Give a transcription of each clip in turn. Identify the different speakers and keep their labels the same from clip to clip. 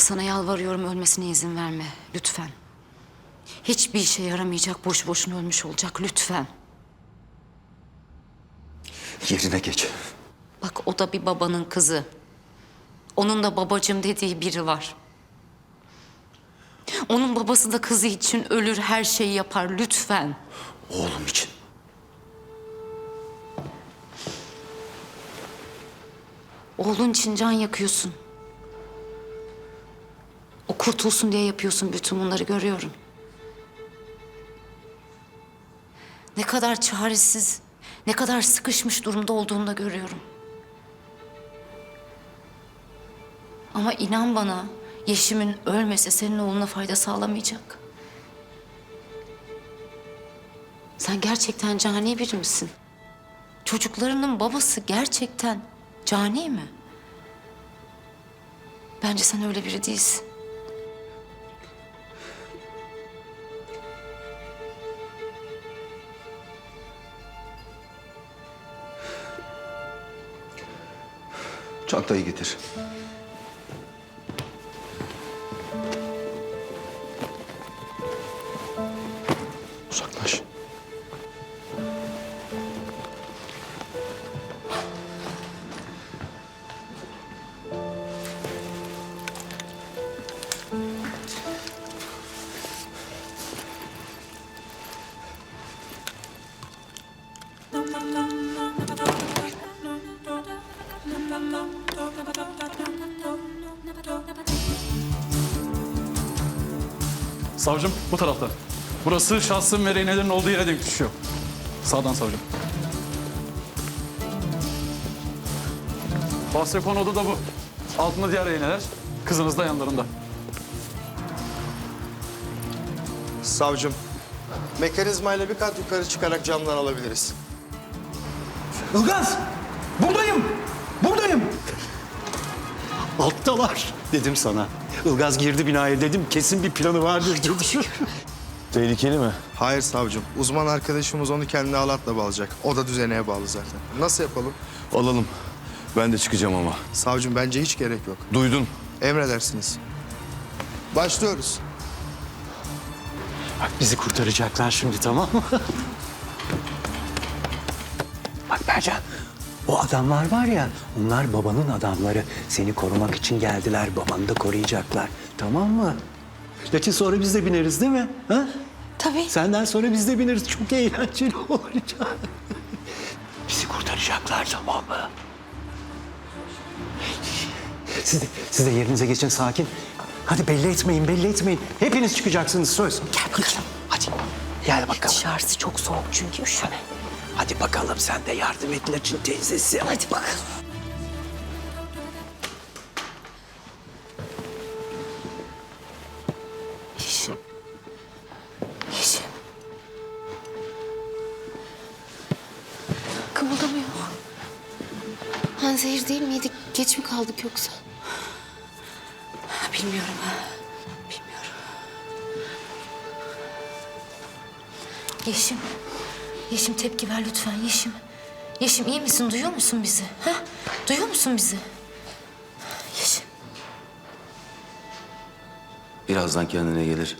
Speaker 1: Sana yalvarıyorum ölmesine izin verme. Lütfen. Hiçbir işe yaramayacak. Boş boşuna ölmüş olacak. Lütfen.
Speaker 2: Yerine geç.
Speaker 1: Bak o da bir babanın kızı. Onun da babacım dediği biri var. Onun babası da kızı için ölür her şeyi yapar lütfen.
Speaker 2: Oğlum için.
Speaker 1: Oğlun için can yakıyorsun. O kurtulsun diye yapıyorsun bütün bunları görüyorum. Ne kadar çaresiz, ne kadar sıkışmış durumda olduğunu da görüyorum. Ama inan bana, Yeşim'in ölmese senin oğluna fayda sağlamayacak. Sen gerçekten cani biri misin? Çocuklarının babası gerçekten cani mi? Bence sen öyle biri değilsin.
Speaker 2: Çantayı getir.
Speaker 3: Savcım bu tarafta. Burası şahsın ve rehinelerin olduğu yere denk düşüyor. Sağdan savcım. Bahse konudu da bu. Altında diğer rehineler. Kızınız da yanlarında.
Speaker 4: Savcım, mekanizmayla bir kat yukarı çıkarak camdan alabiliriz.
Speaker 5: Ilgaz! Buradayım! Alttalar dedim sana. Ilgaz girdi binaya dedim kesin bir planı vardır dedim.
Speaker 2: Tehlikeli mi?
Speaker 4: Hayır savcım, uzman arkadaşımız onu kendi halatla bağlayacak. O da düzeneye bağlı zaten. Nasıl yapalım?
Speaker 2: Alalım. Ben de çıkacağım ama.
Speaker 4: Savcım bence hiç gerek yok.
Speaker 2: Duydun.
Speaker 4: Emredersiniz. Başlıyoruz.
Speaker 5: Bak bizi kurtaracaklar şimdi tamam mı? Bak Bercan o adamlar var ya onlar babanın adamları. Seni korumak için geldiler babanı da koruyacaklar. Tamam mı? Lakin sonra biz de bineriz değil mi? Ha?
Speaker 1: Tabii.
Speaker 5: Senden sonra biz de bineriz. Çok eğlenceli olacak. Bizi kurtaracaklar tamam mı? Siz de, siz de yerinize geçin sakin. Hadi belli etmeyin, belli etmeyin. Hepiniz çıkacaksınız söz. Gel bakalım. Hadi. Gel bakalım.
Speaker 1: Dışarısı çok soğuk çünkü üşüme.
Speaker 5: Hadi bakalım sen de yardım et Laçin teyzesi. Hadi bakalım.
Speaker 1: Yeşim. Yeşim.
Speaker 6: Kımıldamıyor. Han zehir değil miydi? Geç mi kaldık yoksa?
Speaker 1: Bilmiyorum. Bilmiyorum. Yeşim. Yeşim tepki ver lütfen Yeşim. Yeşim iyi misin? Duyuyor musun bizi? Ha? Duyuyor musun bizi? Yeşim.
Speaker 2: Birazdan kendine gelir.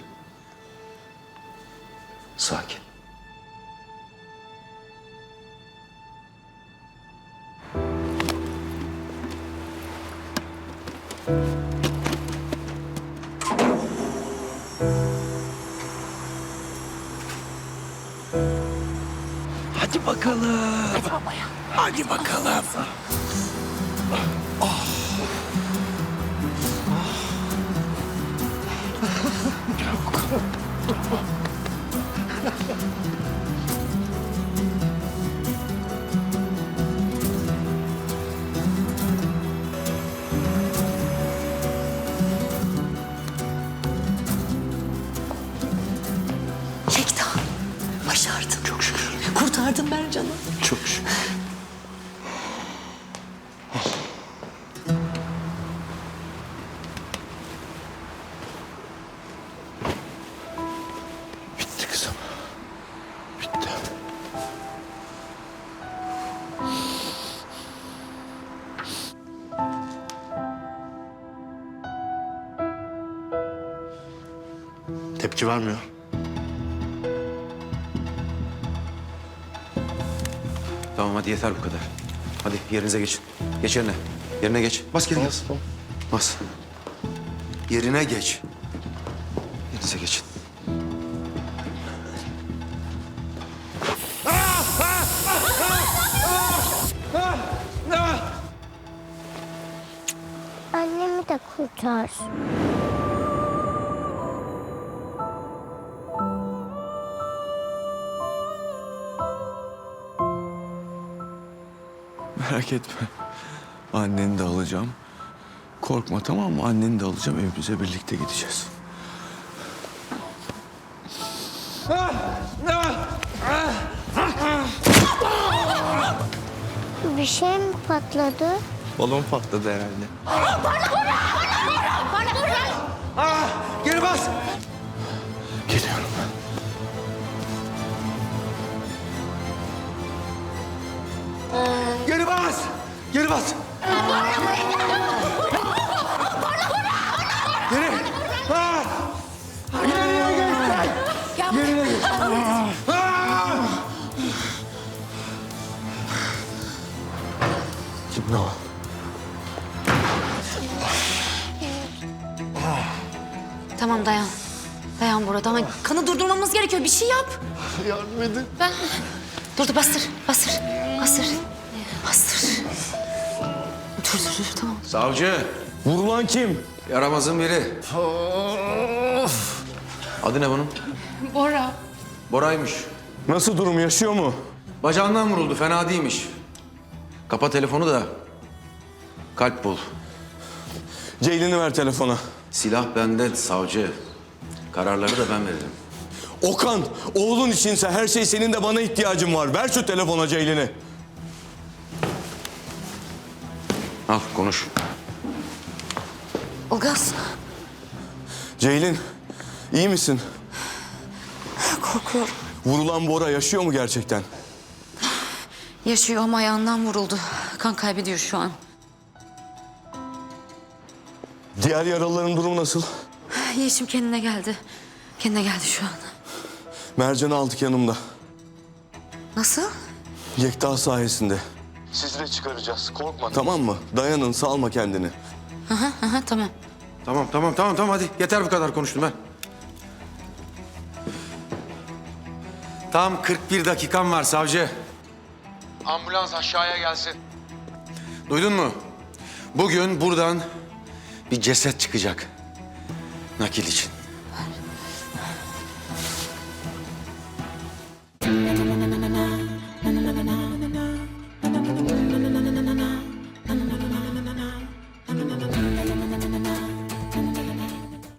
Speaker 2: Sakin.
Speaker 5: Hadi bakalım. Hadi bakalım.
Speaker 1: Yekta. Başardın. Çok şükür. Kurtardın Mercan'ı.
Speaker 5: Çok şükür.
Speaker 2: Bitti kızım. Bitti.
Speaker 4: Tepki vermiyor.
Speaker 2: Tamam hadi yeter bu kadar. Hadi yerinize geçin. Geç yerine. Yerine geç. Bas yerine. Bas. Bas. Yerine geç. Yerinize geçin.
Speaker 7: Annemi de kurtar.
Speaker 2: Merak etme. Anneni de alacağım. Korkma tamam mı? Anneni de alacağım. Evimize birlikte gideceğiz.
Speaker 7: Bir şey mi patladı?
Speaker 4: Balon patladı herhalde.
Speaker 2: Geri bas. Bas. Geri bas. Geri. Ah! Geriye geç. Geriye geç. Ah! Kim o?
Speaker 1: Tamam dayan. Dayan Bora dayan. Kanı durdurmamız gerekiyor. Bir şey yap.
Speaker 4: Yardım edin.
Speaker 1: Ben... Dur dur bastır. Bastır. Bastır. Bastır. Dur dur dur tamam.
Speaker 2: Savcı.
Speaker 4: Vurulan kim?
Speaker 2: Yaramazın biri. Adı ne bunun?
Speaker 6: Bora.
Speaker 2: Bora'ymış.
Speaker 4: Nasıl durum yaşıyor mu?
Speaker 2: Bacağından vuruldu. Fena değilmiş. Kapa telefonu da. Kalp bul.
Speaker 8: Ceylin'i ver telefona.
Speaker 2: Silah bende savcı. Kararları da ben veririm.
Speaker 8: Okan, oğlun içinse her şey senin de bana ihtiyacın var. Ver şu telefona Ceylin'i.
Speaker 2: Al konuş.
Speaker 1: Ilgaz.
Speaker 8: Ceylin, iyi misin?
Speaker 1: Korkuyorum.
Speaker 8: Vurulan Bora yaşıyor mu gerçekten?
Speaker 1: Yaşıyor ama ayağından vuruldu. Kan kaybediyor şu an.
Speaker 8: Diğer yaralıların durumu nasıl?
Speaker 1: Yeşim kendine geldi. Kendine geldi şu an.
Speaker 8: Mercan'ı aldık yanımda.
Speaker 1: Nasıl?
Speaker 8: Yekta sayesinde. Sizle çıkaracağız, korkma. Tamam mı? Dayanın, salma kendini.
Speaker 1: Aha, aha, tamam.
Speaker 2: Tamam tamam tamam tamam hadi. Yeter bu kadar konuştum ben. Tam 41 dakikam var savcı. Ambulans aşağıya gelsin. Duydun mu? Bugün buradan bir ceset çıkacak. Nakil için.